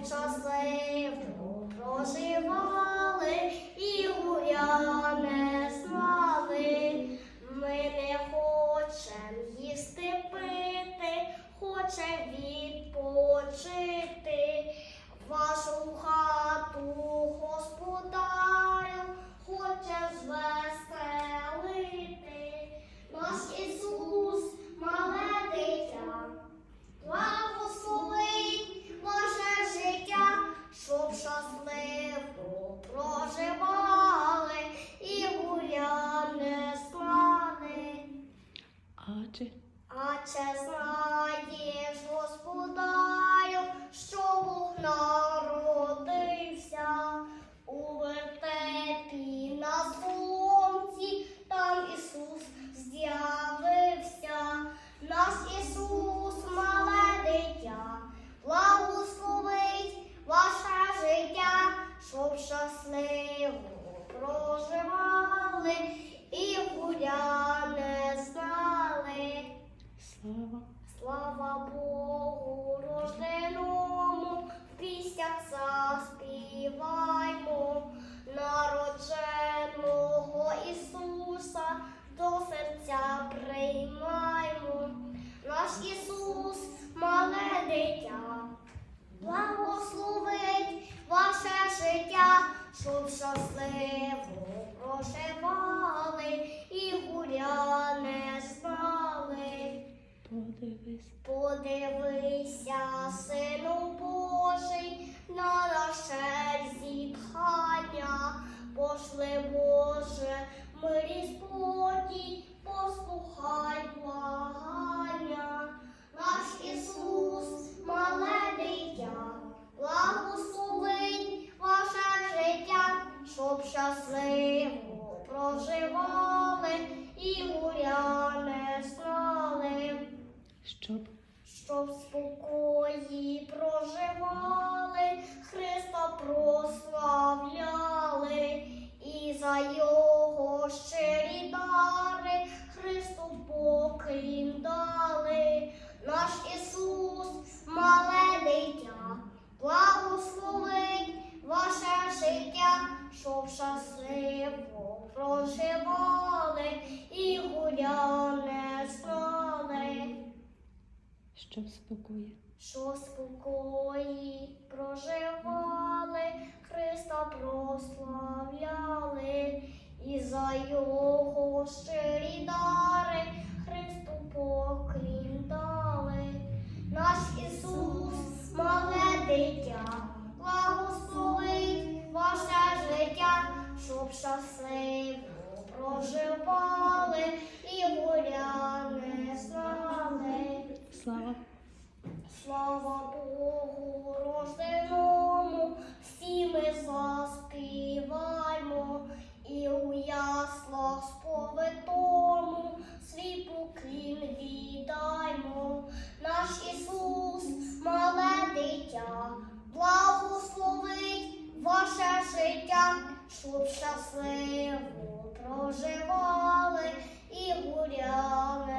because they щасливо проживали і гуляв не слани. Аче. Аче знаєш, господарю, що проживали і гуля не знали. Слава. Слава Богу рожденому, в піснях заспіваймо, народженого Ісуса до серця приймаймо. Наш Ісус, мале дитя, благословить ваше життя, щоб щасливо проживали і гуря не знали. Подивись. Подивися, сину Щоб щоб спокої проживали, Христа прославляли, щоб спокоє. що спокої проживали, Христа прославляли, і за його щирі дари Христу поклін дали. Наш Ісус, мале дитя, благословить ваше життя, щоб щасливо проживали щоб щасливо проживали і горя